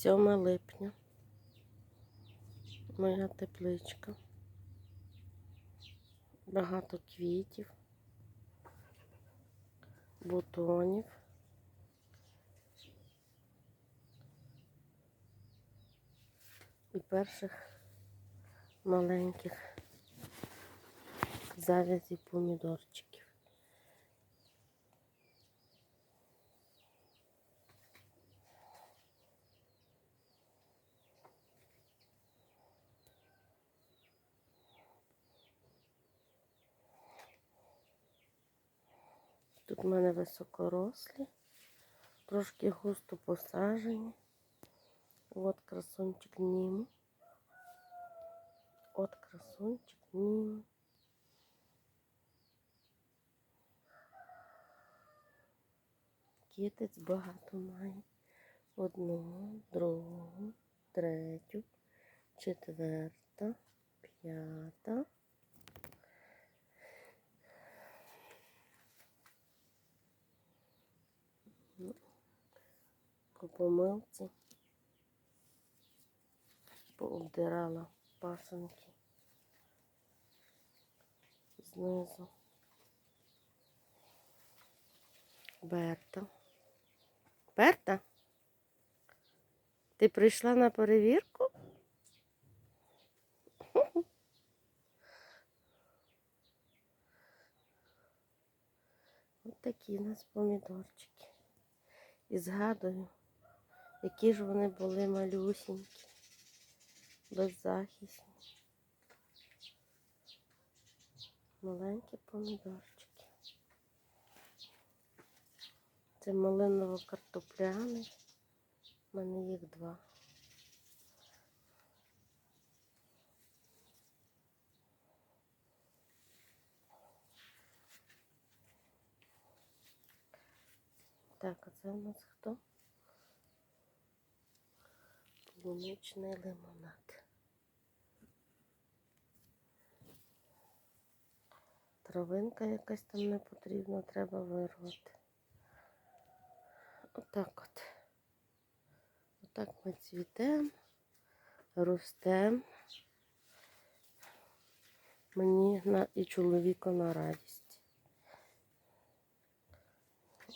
7 липня. Моя тепличка. Багато квітів, бутонів. І перших маленьких завязів помідорчиків. Тут в мене високорослі, трошки густо посажені. От красунчик Нім. От красунчик Нім. Кітець багато має. Одну, другу, третю, четверта, п'ята. По помилці пообдирала пасанки знизу. Берта. Берта? Ти прийшла на перевірку? Ось такі у нас помідорчики. І згадую, які ж вони були малюсінькі, беззахисні. Маленькі помідорчики. Це малиново-картопляний. У мене їх два. Так, а це у нас хто? Полуничний лимонад. Травинка якась там не потрібна, треба вирвати. Отак от. Отак ми цвітемо, ростемо. Мені на, і чоловіку на радість.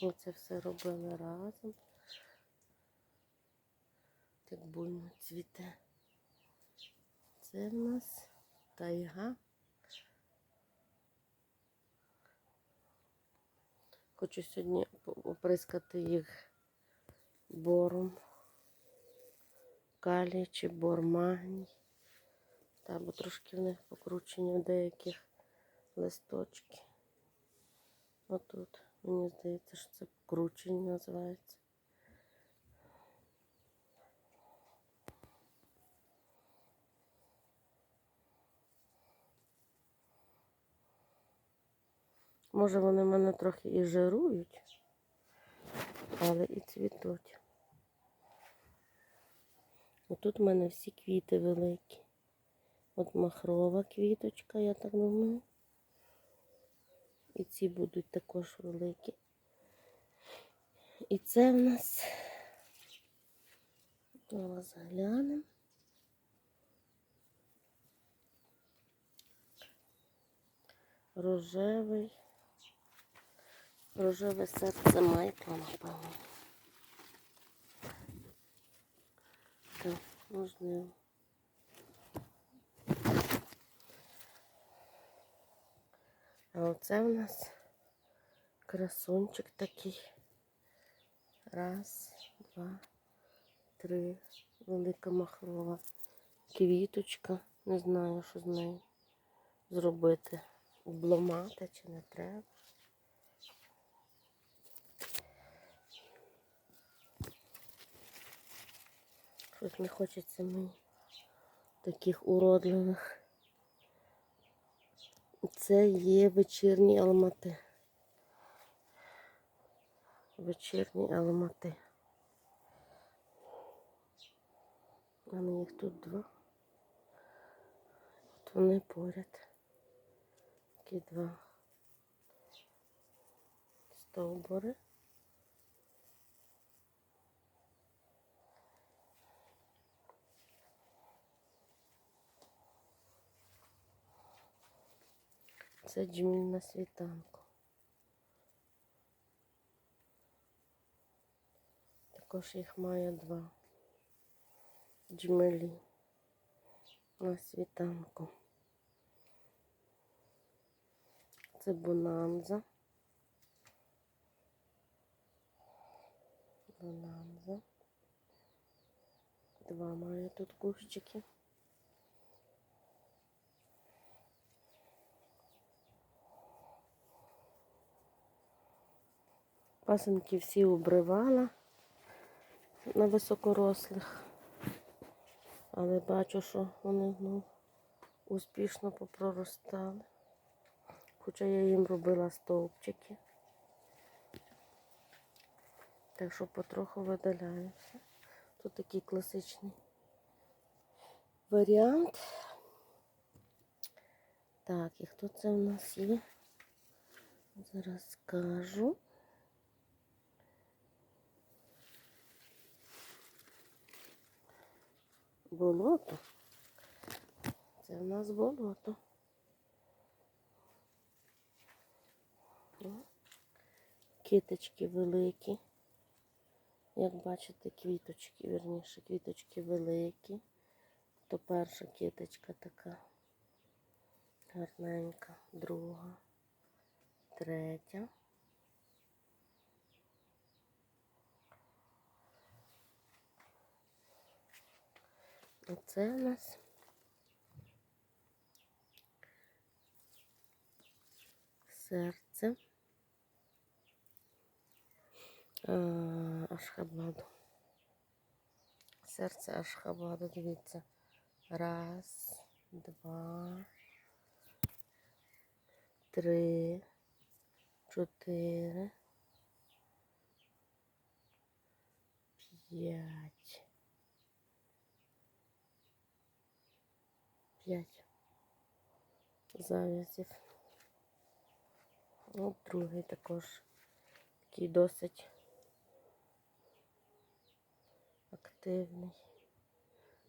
Ми це все робили разом. Так буйно цвіте. Це в нас тайга. Хочу сьогодні оприскати їх бором, калій чи бор магній. Та, бо трошки в них покручені в деяких листочки. Отут, мені здається, що це покручені називається. Може вони мене трохи і жирують, але і цвітуть. Отут в мене всі квіти великі. От махрова квіточка, я так думаю. І ці будуть також великі. І це в нас зараз глянемо. Рожевий. Рожеве серце Майкла, напевно. Так, можливо. А оце в нас красунчик такий. Раз, два, три. Велика махрова квіточка. Не знаю, що з нею зробити. Обломати чи не треба. Щось не хочеться мені таких уродливих. Це є вечірні алмати. Вечірні алмати. У мене їх тут два. От вони поряд. Такі два стовбури. Це джміль на світанку. Також їх маю два джмелі на світанку. Це бонанза. Бонанза. Два маю тут кущики. Пасенки всі обривала на високорослих, але бачу, що вони ну, успішно попроростали. Хоча я їм робила стовпчики. Так що потроху видаляюся. Тут такий класичний варіант. Так, і хто це в нас є? Зараз скажу. Болото. Це в нас болото. Киточки великі. Як бачите, квіточки, вірніше, квіточки великі. То перша киточка така гарненька, друга, третя. Оце у нас серце Ашхабаду. Серце Ашхабаду, дивіться. Раз, два, три, чотири, п'ять. П'ять зав'язів. От другий також такий досить активний.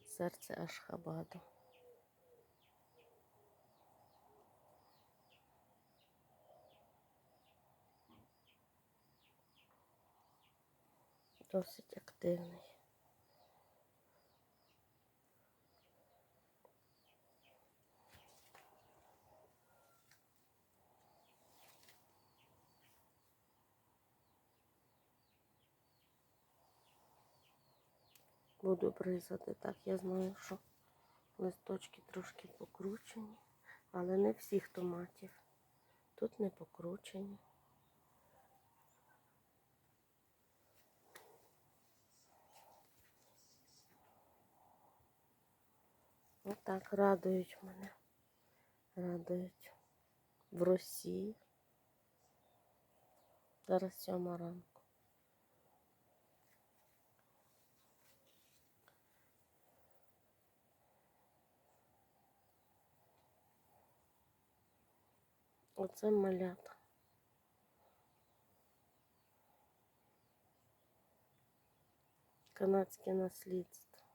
Серце Ашхабаду. Досить активний. Буду бризати. Так, я знаю, що листочки трошки покручені, але не всіх томатів. Тут не покручені. Отак радують мене. Радують в Росії. Зараз сьома ранку. Оце малята. Канадське наслідство.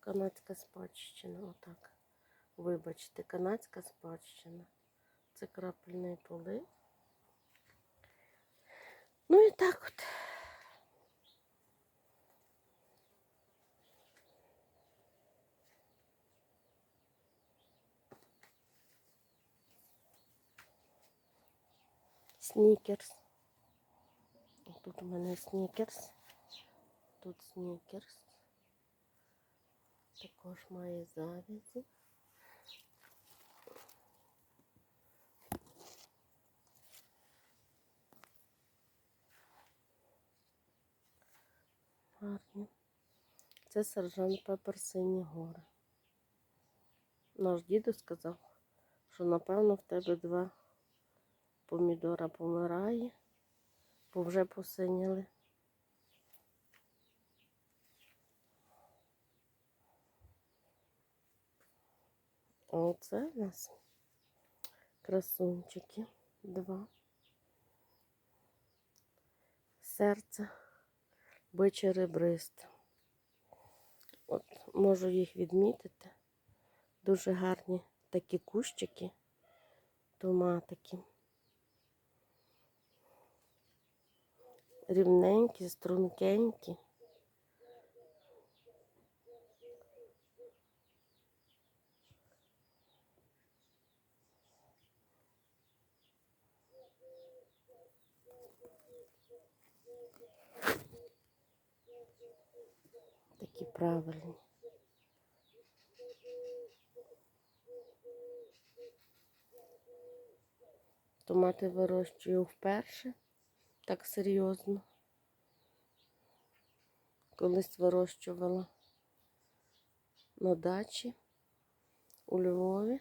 Канадська спадщина, отак. Вибачте, канадська спадщина. Це крапельний полив. Ну і так от. Снікерс. Тут у мене снікерс. Тут снікерс. Також має завязі. Гарні. Це сержант Пепер Сині гори. Наш дідо сказав, що напевно в тебе два помідора помирає, бо вже посиніли. А оце у нас красунчики два. Серце биче ребристе. От можу їх відмітити. Дуже гарні такі кущики, томатики. Рівненькі, стрункенькі. Такі правильні. Томати вирощую вперше, так серйозно. Колись вирощувала на дачі у Львові.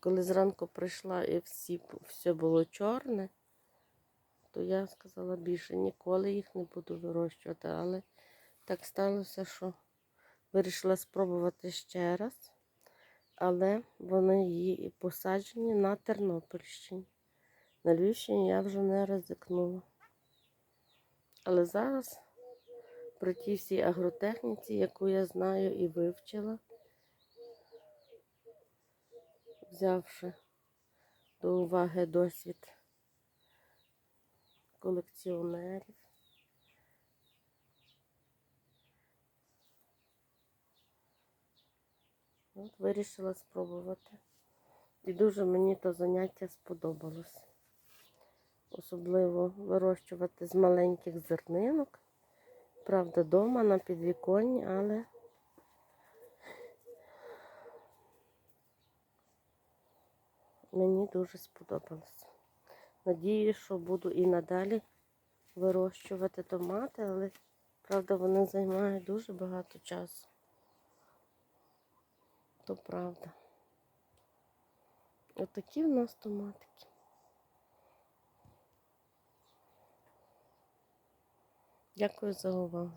Коли зранку прийшла і всі, все було чорне, то я сказала більше ніколи їх не буду вирощувати. Але так сталося, що вирішила спробувати ще раз. Але вони її посаджені на Тернопільщині. На Львівщині я вже не ризикнула. Але зараз при тій всій агротехніці, яку я знаю і вивчила, взявши до уваги досвід колекціонерів. От вирішила спробувати. І дуже мені то заняття сподобалось. Особливо вирощувати з маленьких зернинок. Правда, вдома на підвіконні, але мені дуже сподобалось. Надію, що буду і надалі вирощувати томати, але правда вони займають дуже багато часу. То правда. Отакі в нас томатики. Дякую за увагу.